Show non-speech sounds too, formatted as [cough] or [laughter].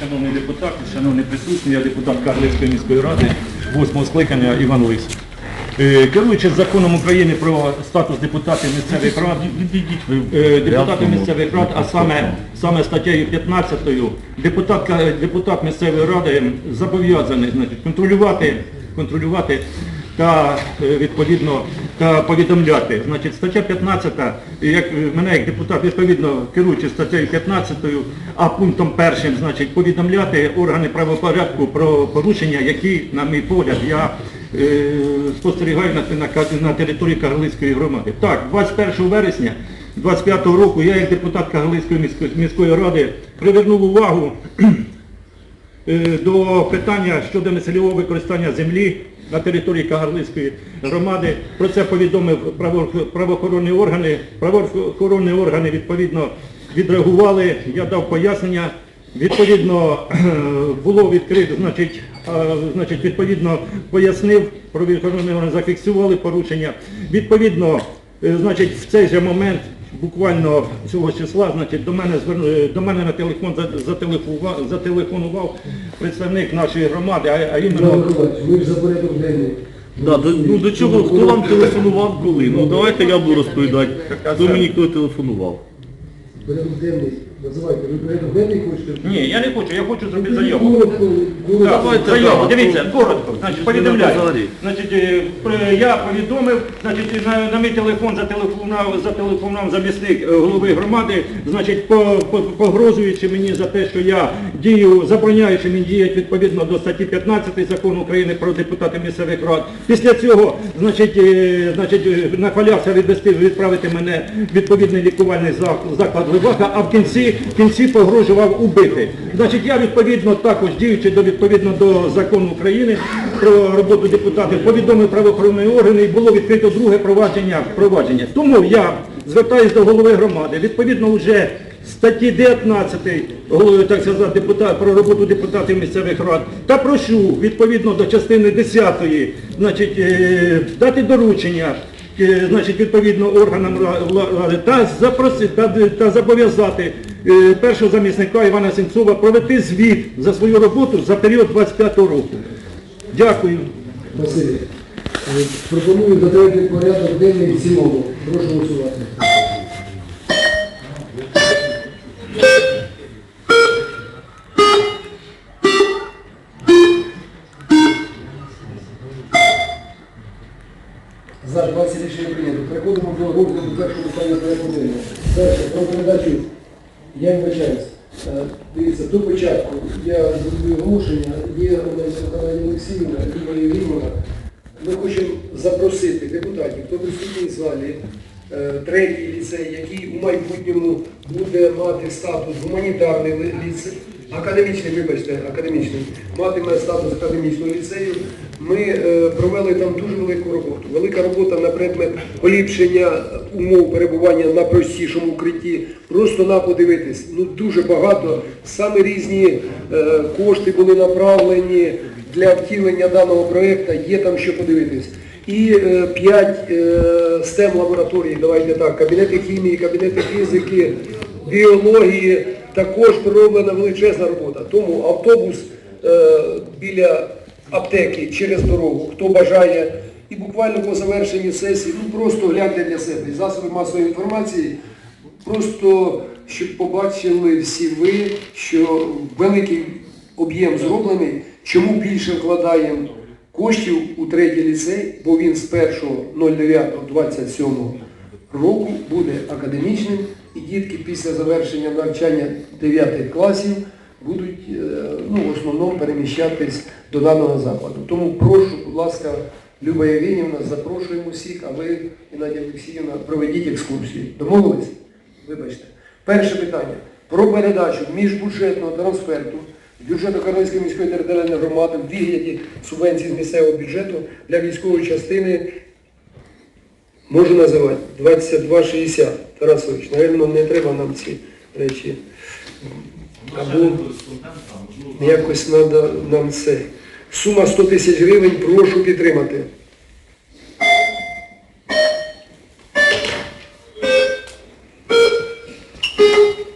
шановні депутати, шановні присутні, я депутат Карлицької міської ради, 8 скликання Іван Лис. Е, Керуючись законом України про статус депутатів місцевих рад, е, депутатів місцевих рад, а саме, саме статтею 15, депутат, депутат місцевої ради зобов'язаний значить, контролювати, контролювати та е, відповідно та повідомляти. Значить, стаття 15, як е, мене як депутат відповідно керуючи статтею 15, а пунктом першим, значить, повідомляти органи правопорядку про порушення, які, на мій погляд, я е, спостерігаю на, на, на території Кагарлицької громади. Так, 21 вересня 25 року я як депутат Кагарлицької міської, міської ради привернув увагу Е, до питання щодо нецільового використання землі на території Кагарлицької громади. Про це повідомив правоохоронні органи. Правоохоронні органи відповідно відреагували, я дав пояснення. Відповідно [clears throat] було відкрито, значить, значить, відповідно пояснив, правоохоронні органи зафіксували порушення. Відповідно, е, значить, в цей же момент буквально цього числа, значить, до мене до мене на телефон зателефонував, зателефонував представник нашої громади, а, а іменно ми ж за порядок денний. Да, до, ну до чого, хто вам телефонував коли? Ну давайте я буду розповідати, хто мені хто телефонував. Порядок денний. Називайте, ви порядок денний хочете? ні, я не хочу, я хочу зробити заяву. Коротко, коротко. Так, заяву, дивіться, коротко, значить, повідомляю. Значить, е, при- я повідомив, значить, на, на мій телефон зателефонував, зателефонував замісник е, голови громади, значить, по, по, погрожуючи мені за те, що я дію, забороняючи мені діяти відповідно до статті 15 закону України про депутатів місцевих рад. Після цього, значить, е, значить, е, нахвалявся відвести, відправити мене в відповідний лікувальний зак- заклад Левака, а в кінці, в кінці погрожував убити. Значить, я відповідно також діючи до відповідно до закону України про роботу депутатів, повідомив правоохоронні органи і було відкрито друге провадження. провадження. Тому я звертаюся до голови громади. Відповідно, вже статті 19 голови, так сказати, депутат, про роботу депутатів місцевих рад та прошу відповідно до частини 10 значить, е, дати доручення значить, відповідно органам ра- вла- ради та, запросити, та, та зобов'язати е, першого замісника Івана Сенцова провести звіт за свою роботу за період 25 року. Дякую. Василь, е, пропоную затвердити порядок денний в цілому. Прошу голосувати. За 20 рішення прийнято. Переходимо до розгляду першого питання денного. Перше, про передачу. Я вибачаюсь. Е, Дивіться, до початку я зроблю оголошення. Є Миколаївна Олексіївна, Люба Євгенівна. Ми хочемо запросити депутатів, хто присутній в залі, е, третій ліцей, який у майбутньому буде мати статус гуманітарний ліцей, академічний, вибачте, академічний, матиме статус академічного ліцею. Ми е, провели там дуже велику роботу. Велика робота на предмет поліпшення умов перебування на простішому укритті. Просто на подивитись. Ну дуже багато. Саме різні е, кошти були направлені для втілення даного проєкту. Є там що подивитись. І е, п'ять STEM лабораторій, давайте так, кабінети хімії, кабінети фізики, біології. Також пророблена величезна робота. Тому автобус е, біля аптеки через дорогу, хто бажає. І буквально по завершенні сесії, ну просто гляньте для себе. Засоби масової інформації, просто щоб побачили всі ви, що великий об'єм зроблений, чому більше вкладаємо коштів у третій ліцей, бо він з 1.09.27 року буде академічним, і дітки після завершення навчання 9 класів будуть е, ну, в основному переміщатись до даного закладу. Тому прошу, будь ласка, Люба Євгенівна, запрошуємо всіх, а ви, Геннадія Олексіївна, проведіть екскурсію. Домовились? Вибачте. Перше питання. Про передачу міжбюджетного трансферту бюджету Карлицької міської територіальної громади в вигляді субвенції з місцевого бюджету для військової частини можу називати 2260. Тарасович, напевно, не треба нам ці речі. Або якось треба нам це. Сума 100 тисяч гривень, прошу підтримати.